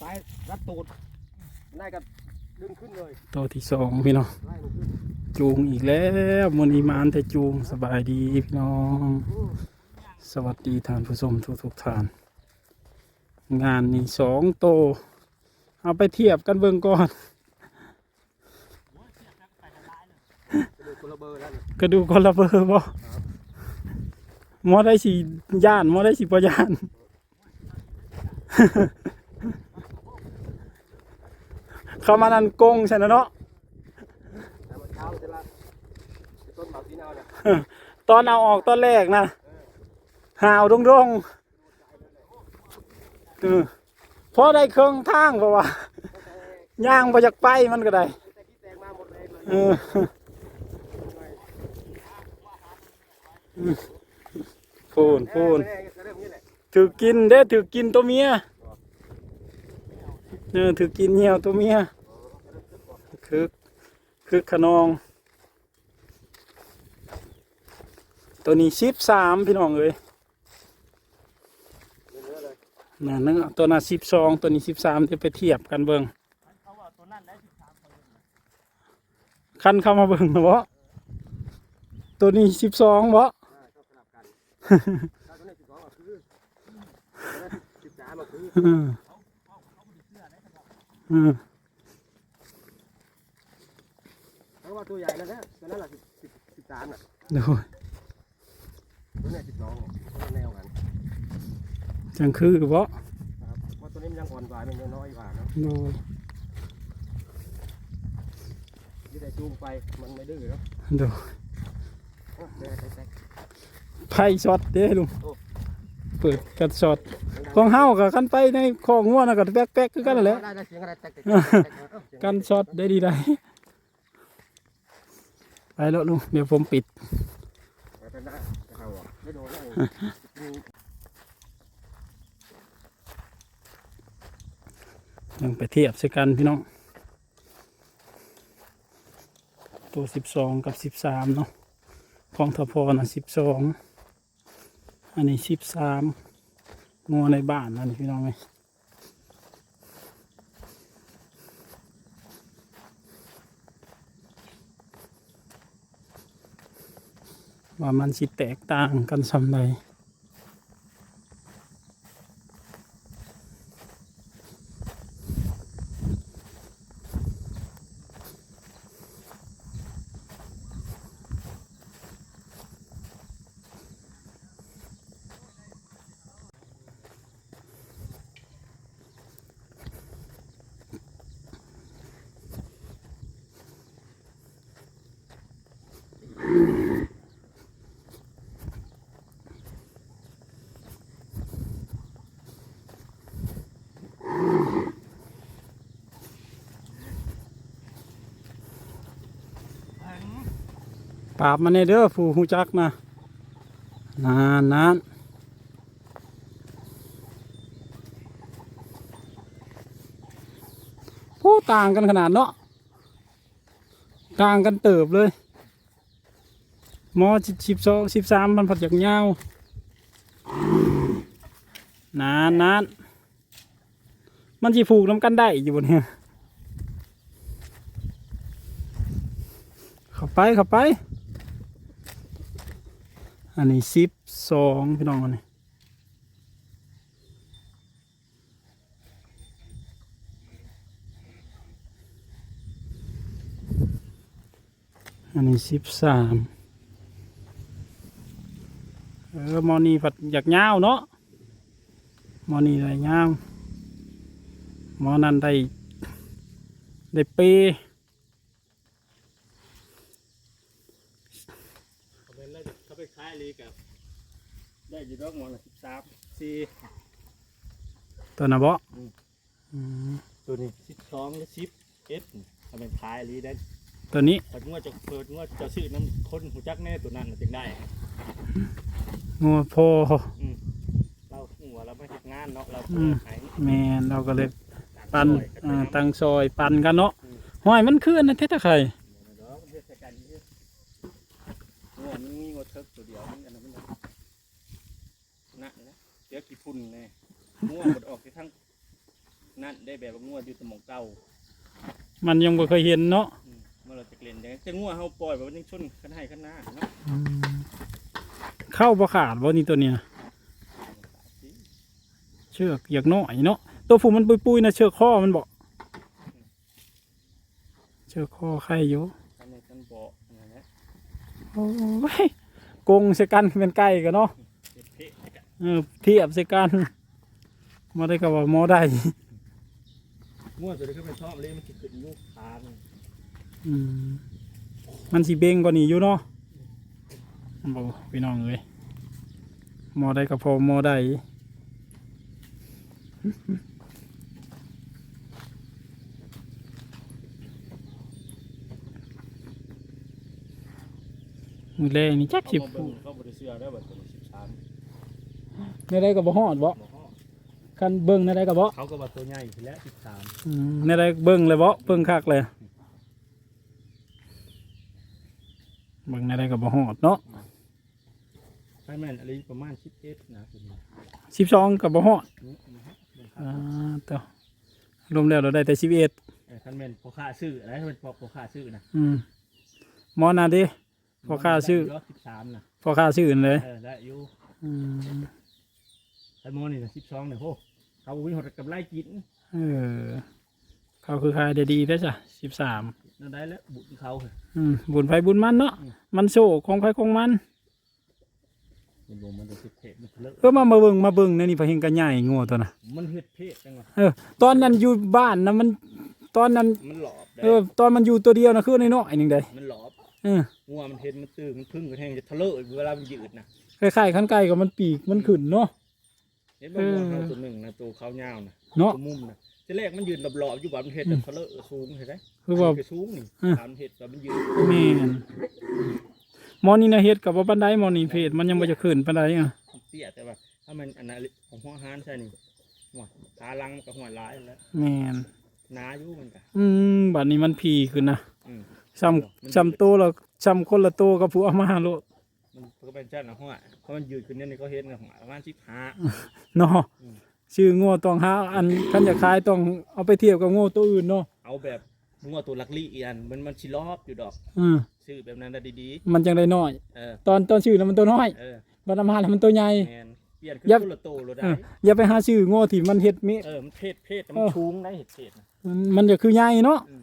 สายรัดตูดได้ก็ดึงขึ้นเลยตัวที่สองพี่น้องไล่มันขึ้นจูงอีกแล้วมันนี้มาอันแต่จูงสบายดีพี่น้อง สวัสดีท่านผู้ชมทุกทุกๆท่าน งานนี้สองโตวเอาไปเทียบกันเบิ่งก่อน ดูคนละเบอร์แล้วนี่ก็ดูคนละเบอร์บ่หมอได้สีย่านหมอได้สีปย่าน เข้ามานั่นกงใช่นะเนาะแต่เมื่อเช้าเสร็จละต้นเบาสีนาวเนี่ยตอนเอาออกตอนแรกนะหาวดงดงๆเออพอได้เครื่องทางเพราะว่าย่างไปจากไปมันก็ได้แต่ที่แตงมาหมดเลยเลยเออพูนพูนแม่ก็เริ่มนี้แหละถือกินเด้ถือกินตัวเมียเออถือกินเหี่ยวตัวเมีย คือคือขนอง ตัวนี้สิบสามพี่น้องเอ้ยเนื้อเลยนั่นนึงตัวนั้นสิบสองตัวนี้สิบสามจะไปเทียบกันเบิ่งคันเข้ามาเบิ่งนะบ่ตัวนี้สิบสองบ่อ่าชอบสลับกันถ้าตัวนี้สิบสองก็คือสิบสามก็คือ อืมอืม เพราะว่าตัวใหญ่แล้วนะตัวนั้นแหละสิบสิบสิบสามน่ะโดยตัวนี้สิบสองคนละแนวกันจังคือบ่นะครับเพราะตัวนี้มันยังอ่อนกว่ามันยังน้อยกว่าเนาะโดยที่ได้จูงไปมันไม่ดื้อเนาะโดยโอ้แตกแตกไพ่ช็อตเด้ลุงโอ้เปิดกันช็อตของเฮากับกันไปในของงัวน่ะก็แป๊กๆคือกันนั่นแหละได้ได้เสียงอะไรแตกแตกกันช็อตได้ดีได้ ไปแล้วลุงเดี๋ยวผมปิดไปหน้าจะเข้าอะไม่โดนแล้วเองยังไปเทียบใส่กันพี่น้อง ตัวสิบสองกับสิบสามเนาะของทพอนะสิบสองอันนี้สิบสามงัวในบ้านนั่นพี่น้องไหม ว่ามันสิแตกต่างกันสำใด ปราบมันในเด้อผู้หูจักนะนานนานผู้ต่างกันขนาดเนาะต่างกันเติบเลยมอสิบสองสิบสามมันผัดจากเงาวนานนานมันจีผูกน้ำกันได้อยู่บนเนี่ยเข้าไปเข้าไป อันนี้สิบสองพี่น้องนนี้อันนี้สิบสามเออมอนี่ผัดอยากยาวเนาะมอนี่ได้ยาวมอนั่นได้ได้เป เขาไปไล่ เขาไปขายลีกับได้อยี่ดอกหมอนละสิบสามสี่ตัวน่ะบ่อืมอืมตัวนี้สิบสองหรือสิบเอ็ดเขาเป็นขายลีได้ตัวนี้เปิดงวดจะเปิดงวดจะซื้อน้ำคนหูจักแน่ตัวนั้นน่ะจึงได้งัวพอเราหัวเราไม่ทำงานเนาะเราอืมขายแม่นเราก็เลยปันซอยอ่ากันไปตังซอยปันกันเนาะห้อยมันคืออันนั้นเท่ตะไคร่ เนาะเฮ็ดใส่กันเฮ็ดงวดมันมีงวดเทิกตัวเดียวมันอันนั้นมันน่ะหนักนะเดี๋ยวกี่พุ่นแน่งวดหมดออกที่ทั้งนั่นได้แบบว่างัวอยู่แตะหมองเก่ามันยังบ่เคยเห็นเนาะอืมเมื่อเราจะเล่นได้แต่งัวเฮาปล่อยแบบว่ายังชนขันให้ขันหน้าเนาะอืมเข้าบ่ขาดบ่นี่ตัวเนี้ยเชือกอยากน้อยเนาะตัวผู้มันปุยๆนะเชือกคอมันบ่เชือกคอใครอยู่ขันในขันบ่อนั่นแหละ โอ้ยกงใส่กันเป็นไก่กันเนาะ เออเทียบใส่กันมาได้กับว่าหมอได้งัวตัวนี้ก็เป็นชอบเลยมันสิขึ้นอยุคขามันอืมมันสิเบงกว่านี้อยู่เนาะบ่พี่น้องเอ้ยหมอได้กับพอหมอได้มือแรงนี่จักสิบเในได้กับบ่ฮอดบ่บ่ฮอดคันเบิ่งในได้กับบ่เขาก็ว่าตัวใหญ่ไปแล้ว13อืมในได้เบิ่งเลยบ่เบิ่งคักเลยเบิ่งในได้กับบ่ฮอดเนาะให้แม่นอะไรประมาณ11นะตัวนี้สิบสองกับบ่ฮอดนี่นะฮะอ่าต่อรวมแล้วเราได้แต่สิบเอ็ดเออคันแม่นพอค่าซื้ออะไรถ้าเป็นพอพอค่าซื้อนะอืมหมอนาดิพอค่าซื้อได้ยู่13นะพอค่าซื้อนั่นเลยเออได้อยู่อืม คันโมนี่นะ12เนี่ยโหเขาบ่มีหดกับไล่กินเออ เขาคือขายได้ดีได้อจ้ะสิบสามนั่นได้แล้วบุญเขาเหรออืมบุญไฟบุญมันเนาะอืมมันโซ่ของไฟของมัน มันบ่มันจะสิเพศมันเลอะเพื่อมามาเบิ่งมาเบิ่งในนี่พะเฮงกันใหญ่งัวตัวน่ะมันเฮ็ดเพศจังวะเออตอนนั้นอยู่บ้านนะมัน ตอนนั้นมันหลอบได้เออตอนมันอยู่ตัวเดียวนะคือน้อยๆหนึงได้มันหลอบเอองัวมันเห็นมันตื่นมันพึ่งกระแทงจะทะเลาะเวลามันยืดนะคล้ายๆขันไก่กับมันปีกมันขึ้นเนาะเห็นบ่งัวเขาตัวหนึ่งนะตัวเขายาวนะเนาะ ตัวมุมนะทีแรกมันยืนหลอบๆอยู่แบบมันเห็ดแต่ทะเลาะสูงเห็นไหมคือว่านสูงนี่อืมตามเห็ดแบบมันยืนแม่นหมอนี่นะเฮ็ดกับว่าปานใดหมอนี่เพจมันยังบ่จะขึ้นปานใดอะเตี้ยแต่ว่าถ้ามันอันนั้นของหัวหานใช่นี่หัวขาลังมันกับหัวร้ายแล้วแม่นหนาอยู่มันกะ อืมบัดนี้มันพีขึ้นนะอืม ซ้ำซ้ำโตแล้วซ้ำคนละโตกับผู้เอามาโลด มันก็เป็นเจ้าหน้าหัวเพราะมันยืดขึ้นเนี่ยนี่เขาเห็นกับหัวประมาณสิบห้าเนาะอืมชื่องัวต้องหาอันคันอยากขายต้องเอาไปเทียบกับงัวตัวอื่นเนาะเอาแบบงัวตัวลักลี่อีอันมันมันชิลอบอยู่ดอกอืมซื้อแบบนั้นได้ดีมันจังได้น้อยๆเออตอนตอนชื่อแล้วมันตัวน้อยเออบัดเอามาแล้วมันตัวใหญ่แมนเปลี่ยนขึ้นยับคนละโตเลยได้เอออย่าไปหาชื่องัวที่มันเฮ็ดมิเออมันเพศเพศแต่มันชูงได้เห็ดเพศนะมันมันจะคือใหญ่เนาะอืม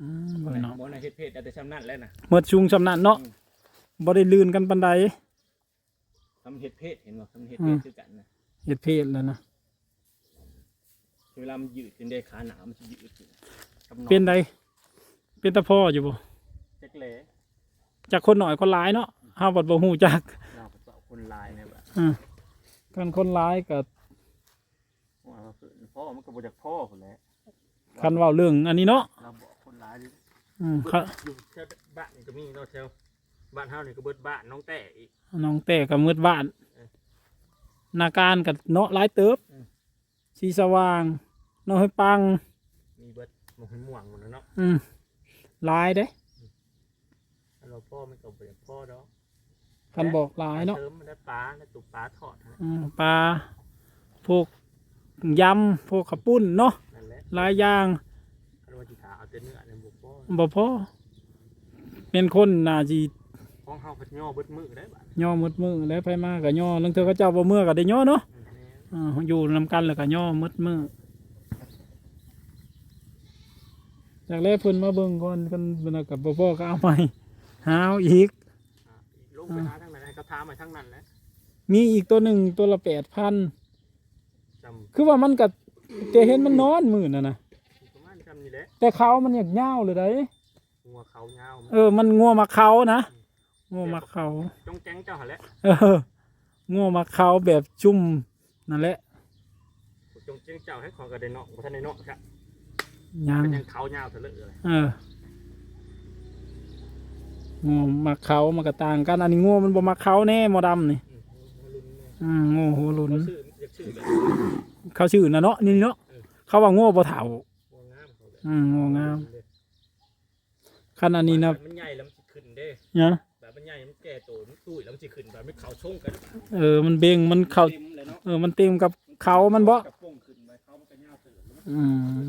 อืมบ่เนาะบอนะเห็ดเพศแต่ชำนาญแล้วนะหมดชุงชำนาญเนาะอืม บ่ได้ลื่นกันปานใดทำเห็ดเพศเห็นบ่ทำเห็ดอืเพศมคือกันนะเฮ็ดเพศแล้วนะเวลามันยืดเป็นได้ขาหนามันจะยืดอยู่กับองเป็นใดเป็นตาพ่ออยู่บ่เจ็กเล่จากคนหน่อยคนหลายเนาะเฮาบัดบ่ฮู้จักเราก็เจาะคนลายเนี่ยแบบกันคนหลายก็ว่าเราฝืนพ่อมันก็บ่จากพ่อคนแหล้วคันเว้าเรื่องอันนี้เนาะเราบอกคนลายดิอืมค่ะอยู่แค่บ้านนี่ก็มีเนาะแถว บ้านเฮานี่ก็เบิดบ้านน้องแต่อีก น้องแต่กับมืดบ้านเออนาการกับเนาะหลายเติบอืม สีสว่างน้องให้ปัง มีเบิดหมกให้ม่วงหมดแล้วเนาะอืมหลายเด้เราพ่อมันก็บ่จากพ่อดอกคันบอกหลายเนาะเติมมันได้ปลาได้ตุกปลาทอดนะอืมปลาพวกยำพวกขับปุ้นเนาะนั่นแหละหลายอย่างคันว่าสิถาเอาแต่เนื้อเนี่ยบ่พ่อบ่พอเป็นคนน่าจี ของเฮาพัดย่อเบิดมือได้บัดย่อมืดมือแล้วไปมากับย่อลังเธอเขาเจ้าบ่มือกับได้ย่อเนาะอืมแม่นอ่าอยู่นำกันแล้วก็ย่อมืดมือจากแรกเพิ่นมาเบิ่งก่อนกันเพิ่นเอากับบ่พอก็เอาใหม่หาเอาอีกอะลงไปหาทางไหนให้เขาถามมาทางนั้นแหละมีอีกตัวหนึ่งตัวละแปดพันจำคือว่ามันกับแต่เห็นมันนอนมือน่ะนะประมาณจำนี่แหละแต่เขามันอยากเง่าวเลยได้หัวเขายาวเออมันงัวมาเขานะ งัวมาเขาจงแจ้งเจ้าหั่นแหละเอองัวมาเขาแบบชุ่มนั่นแหละจงแจ้งเจ้าให้ของกระเด็นเนาะบ่ทันได้เนาะครับยังเป็นยังเขายาวเถอะเลยเอองัวมาเขามันก็ต่างกันอันนี้งัวมันบ่มาเขาแน่หมอดำนี่อืมมาลุ้นแม่อืมงัวหัวหลุนเขาชื่ออยากชื่อแบบเขาชื่อนะเนาะนี่เนาะเออเขาว่างัวบ่เฒ่าหัวงามเขาแบบอืมงัวงามคันอันนี้นะมันใหญ่แล้วมันสิขึ้นเด้เนี่ยแบบมัน ใหญ่มันแก่โตมันตุ้ยแล้วมันสิขึ้นแบบไม่เขาชงกันเออมันเบ่งมันเข้าเต็มเลยเนาะเออมันเต็มกับเขามันบ่กระโปงขึ้นไปเขายาวเติมแล้วอืม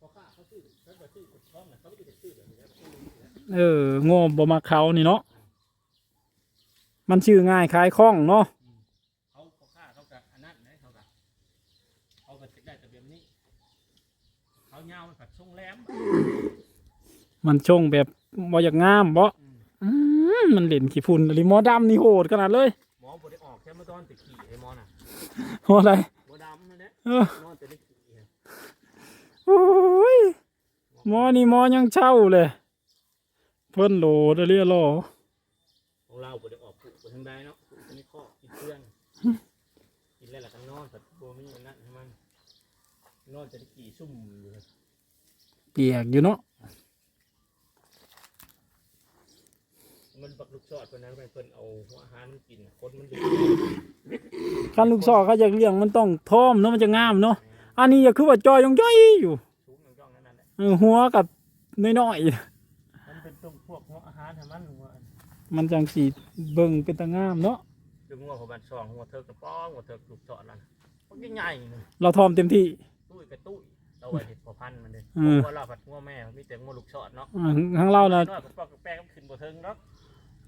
พอข้าเขาซื้อเขาไปซื้อท้องน่ะเขาไม่ได้ซื้อแบบนี้นะเออโง่บ่มาเขานี่เนาะมันชื่อง่ายคล้ายคล่องเนาะเขาพอข้าเขากับอันนั้นนะเขากับเขาก็ได้แต่แบบนี้เขายาวมันกับช่วงแหลมมันชงแบบ บ่อยากงามบ่อืมมันเล่นขี้ฝุ่นลิมอดำนี่โหดขนาดเลยหมอบได้ออกแค่เมื่อตอนตะขี่ไอ้หมอน่ะโหอะไรบ่ดำนั่นแหละเออนอนแต่ได้ขี่โอ้ยหมอนี่หมอยังเช่าเลย เพิ่นโหลดเรียรอของเราบ่ได้ออกผูกไปทางใดเนาะผูกไปในข้อกินเครื่องกินแล้วล่ะกันนอนแต่บ่มีอันนั้นให้มันนอนแต่ได้ขี่ซุ่มอยู่เปียกอยู่เนาะ มันบัก ลูกชอดคนนั้นไปเพิ่นเอาหัวอาหารมันกินน่ะคนมันดูคันลูกซอกเขาอยากเลี้ยงมันต้องพร้อมเนาะมันจะงามเนาะอันนี้ก็คือว่าจอยย่อยๆอยู่สูงย่องๆนั่นนั่นแหละเออหัวกับน้อยมันเป็นตรงพวกหัวอาหารให้มันหัวๆมันจังสีเบิ่งเป็นตางามเนาะดึงหัวพอบันซองหัวเทิกกระป้องหัวเทิกลูกชอดนั่นมันใหญ่ๆนึงเราทอมเต็มที่ ตุ้ยกระตุ้ยเราไว้เห็ดพอพันธุ์มันเลยเออหัวเราผัดหัวแม่มีแต่หัวลูกชอดเนาะอ่าทั้งเรานะน้อยกระป้องกระแป้งขึ้นบ่เทิงเนาะ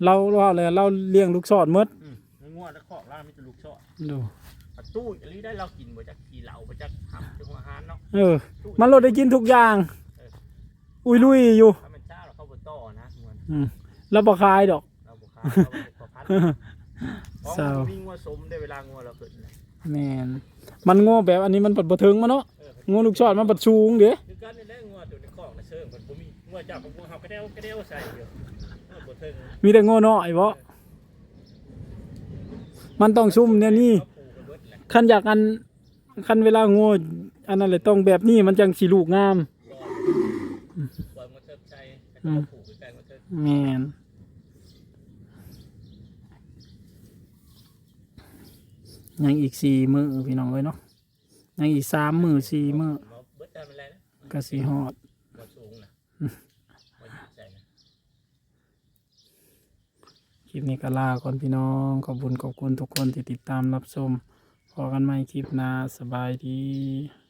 เราว่าเลยเราเลี้ยงลูกซอดหมดอืมงัวแล้วของเรามีแต่ลูกชอดดูกระตุ้ยอันนี้ได้เรากินบ่จากกี่เหล่าบ่จากทำจากหัวอาหารเนาะเออตุ้ยมันลดได้กินทุกอย่าง อุ้ยลุยอยู่ถ้ามันจ้าเราเข้าบ่ต่อนะหัวอืมแล้วบ่คายดอก เราบ่ค้าเราบ่เห็ดพอพันธุ์ของเศร้ามันมีงัวสมได้เวลางัวเราเกิดเลยแมนมันโง่แบบอันนี้มันปัดบ่ถึงมาเนาะเออโง่ลูกชอดมันปัดสูงเด้คือการนี่แหละงัวตัวในคอกน่ะเชิงมันบ่มีงัวเจ้าของงัวเฮากระเดวกระเดวใส่เดียวเออบ่เทิง มีแต่โง่น้อยบ่มันต้องซุ่มเนี่ยนี่ขันเบิดแหละคันอยากอันคันเวลาโง่อันนั้นเลยต้องแบบนี้มันจังสิลูกงามแมนยังอีกสี่มือพี่น้องเอ้ยเนาะยังอีกสามมือสี่มือมาเบิดได้มันแล้วนะก็สีฮอด มาสูงนะมาหยุดใจนะ คลิปนี้ก็ลาก่อนพี่น้องขอบคุณขอบคุณทุกคนที่ติดตามรับชมพอกันใหม่คลิปหน้าสบายดี